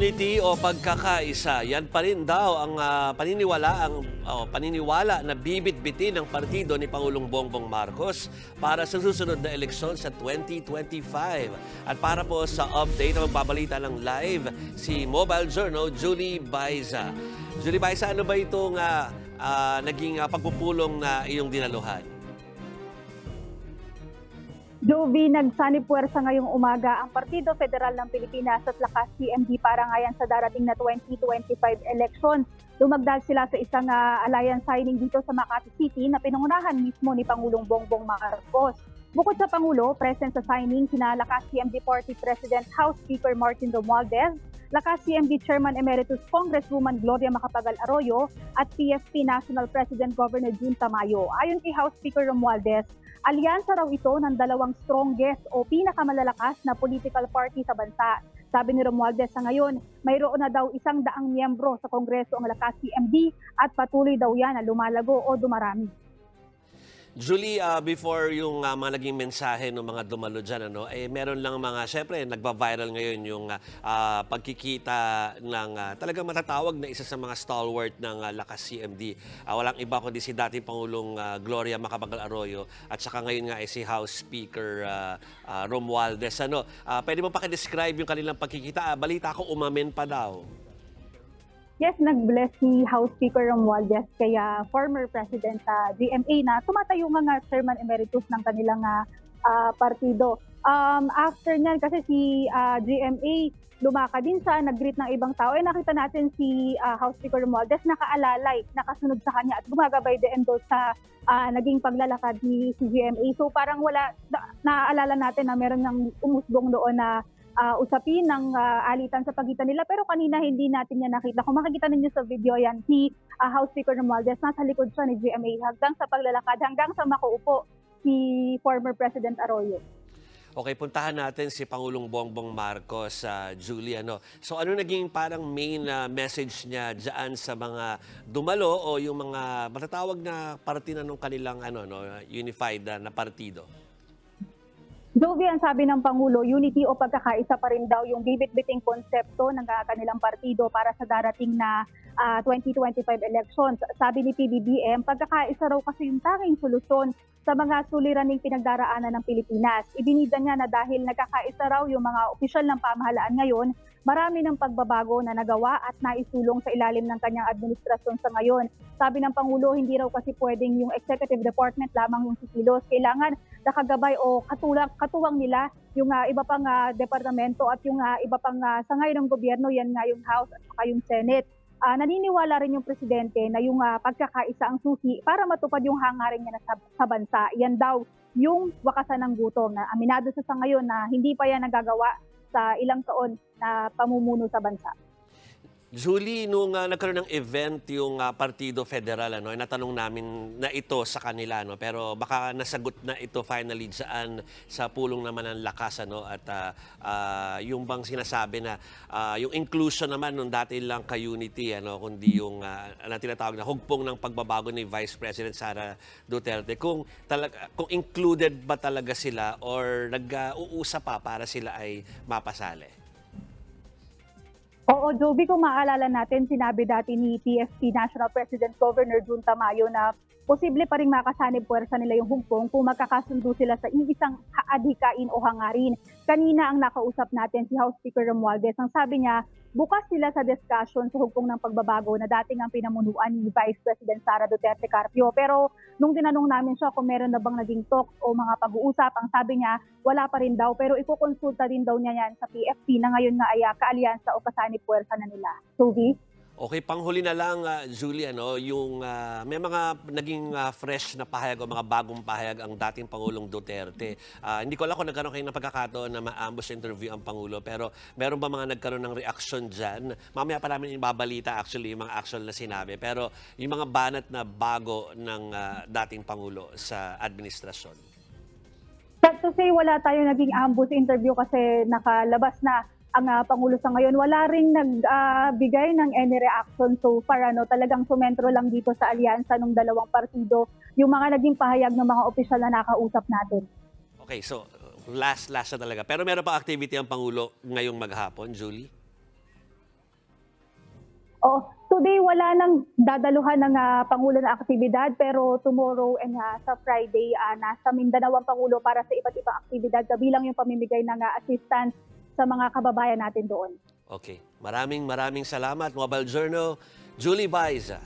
Unity o pagkakaisa, yan pa rin daw ang ah, paniniwala ang oh, paniniwala na bibit-bitin ng partido ni Pangulong Bongbong Marcos para sa susunod na eleksyon sa 2025. At para po sa update na magbabalita ng live si Mobile Journal Julie Baiza. Julie Baiza, ano ba itong ah, ah, naging ah, pagpupulong na iyong dinaluhan? Jovi, nagsanib puwersa ngayong umaga ang Partido Federal ng Pilipinas at Lakas CMD para ngayon sa darating na 2025 election. Lumagdag sila sa isang ah, alliance signing dito sa Makati City na pinangunahan mismo ni Pangulong Bongbong Marcos. Bukod sa Pangulo, present sa signing sina Lakas CMD Party President House Speaker Martin Romualdez, Lakas CMD Chairman Emeritus Congresswoman Gloria Macapagal Arroyo at PFP National President Governor Jun Tamayo. Ayon kay House Speaker Romualdez, alyansa raw ito ng dalawang strongest o pinakamalalakas na political party sa bansa. Sabi ni Romualdez sa ngayon, mayroon na daw isang daang miyembro sa Kongreso ang Lakas CMD at patuloy daw yan na lumalago o dumarami. Julie, ah, before yung ah, mga naging mensahe ng mga dumalo dyan, ano, eh, meron lang mga, syempre, nagba-viral ngayon yung ah, pagkikita ng ah, talagang matatawag na isa sa mga stalwart ng ah, Lakas CMD. Ah, walang iba kundi si dating Pangulong ah, Gloria Macapagal Arroyo at saka ngayon nga ay si House Speaker ah, ah, Romualdez. Ano, ah, pwede mo pakidescribe yung kanilang pagkikita? Ah, balita ko, umamen pa daw. Yes, nag-bless si House Speaker Romualdez kaya former President sa GMA na tumatayo nga nga chairman emeritus ng kanilang ah, partido. Um, after niyan, kasi si ah, GMA lumaka din sa nag-greet ng ibang tao, eh nakita natin si ah, House Speaker Romualdez nakaalalay, nakasunod sa kanya at gumagabay din doon sa ah, naging paglalakad ni si GMA. So parang wala, na, naaalala natin na meron ng umusbong doon na ah, usapin ng ah, alitan sa pagitan nila pero kanina hindi natin yan nakita. Kung makikita ninyo sa video yan, si ah, House Speaker Romualdez nasa likod siya ni GMA hanggang sa paglalakad, hanggang sa makaupo si former President Arroyo. Okay, puntahan natin si Pangulong Bongbong Marcos sa Julie. Ano. So ano naging parang main ah, message niya diyan sa mga dumalo o yung mga matatawag na parte na nung kanilang ano no, unified ah, na partido? Jovi, ang sabi ng Pangulo, unity o pagkakaisa pa rin daw yung bibit-biting konsepto ng kanilang partido para sa darating na ah, 2025 elections. Sabi ni PBBM, pagkakaisa raw kasi yung tanging solusyon sa mga suliraning pinagdaraanan ng Pilipinas. Ibinida niya na dahil nagkakaisa raw yung mga opisyal ng pamahalaan ngayon, marami ng pagbabago na nagawa at naisulong sa ilalim ng kanyang administrasyon sa ngayon. Sabi ng Pangulo, hindi raw kasi pwedeng yung executive department lamang yung sikilos. Kailangan nakagabay o katulang, katuwang nila yung ah, iba pang ah, departamento at yung ah, iba pang ah, sa ngayon ng gobyerno, yan nga yung House at saka yung Senate. Ah, naniniwala rin yung presidente na yung ah, pagkakaisa ang susi para matupad yung hangarin niya na sa, sa bansa. Yan daw yung wakasan ng gutom na aminado sa sa ngayon na hindi pa yan nagagawa sa ilang taon na pamumuno sa bansa. Julie, nung ah, nagkaroon ng event yung ah, Partido Federal, ano, natanong namin na ito sa kanila, no, pero baka nasagot na ito finally dyan sa pulong naman ng lakas. Ano, at ah, ah, yung bang sinasabi na ah, yung inclusion naman nung dati lang ka-unity, ano, kundi yung uh, na tinatawag na hugpong ng pagbabago ni Vice President Sara Duterte. Kung, talaga, kung included ba talaga sila or nag-uusap pa para sila ay mapasali? Oo, Joby, kung maaalala natin, sinabi dati ni PFP National President Governor Jun Tamayo na posible pa rin makasanib puwersa nila yung hugpong kung magkakasundo sila sa iisang adhikain o hangarin. Kanina ang nakausap natin si House Speaker Romualdez. Ang sabi niya, bukas sila sa discussion sa hugpong ng pagbabago na dating ang pinamunuan ni Vice President Sara Duterte Carpio. Pero nung tinanong namin siya kung meron na bang naging talks o mga pag-uusap, ang sabi niya, wala pa rin daw. Pero ikukonsulta din daw niya yan sa PFP na ngayon nga ay kaalyansa o kasanib puwersa na nila. Suvi? Okay, panghuli na lang, ah, Julie, ano, yung ah, may mga naging ah, fresh na pahayag o mga bagong pahayag ang dating Pangulong Duterte. Ah, hindi ko alam kung nagkaroon kayo ng pagkakataon na ma-ambush interview ang Pangulo, pero meron ba mga nagkaroon ng reaction dyan? Mamaya pa namin ibabalita actually yung mga actual na sinabi, pero yung mga banat na bago ng ah, dating Pangulo sa administrasyon. Sad to say, wala tayong naging ambush interview kasi nakalabas na ang uh, Pangulo sa ngayon, wala ring nagbigay ah, uh, ng any reaction so far. Ano, talagang sumentro lang dito sa alyansa ng dalawang partido yung mga naging pahayag ng mga opisyal na nakausap natin. Okay, so last last na talaga. Pero meron pa activity ang Pangulo ngayong maghapon, Julie? Oh, today wala nang dadaluhan ng uh, Pangulo na aktibidad pero tomorrow and uh, sa Friday uh, nasa Mindanao ang Pangulo para sa iba't ibang aktibidad kabilang yung pamimigay ng uh, assistance sa mga kababayan natin doon. Okay. Maraming maraming salamat, Mobile Journal, Julie Baiza.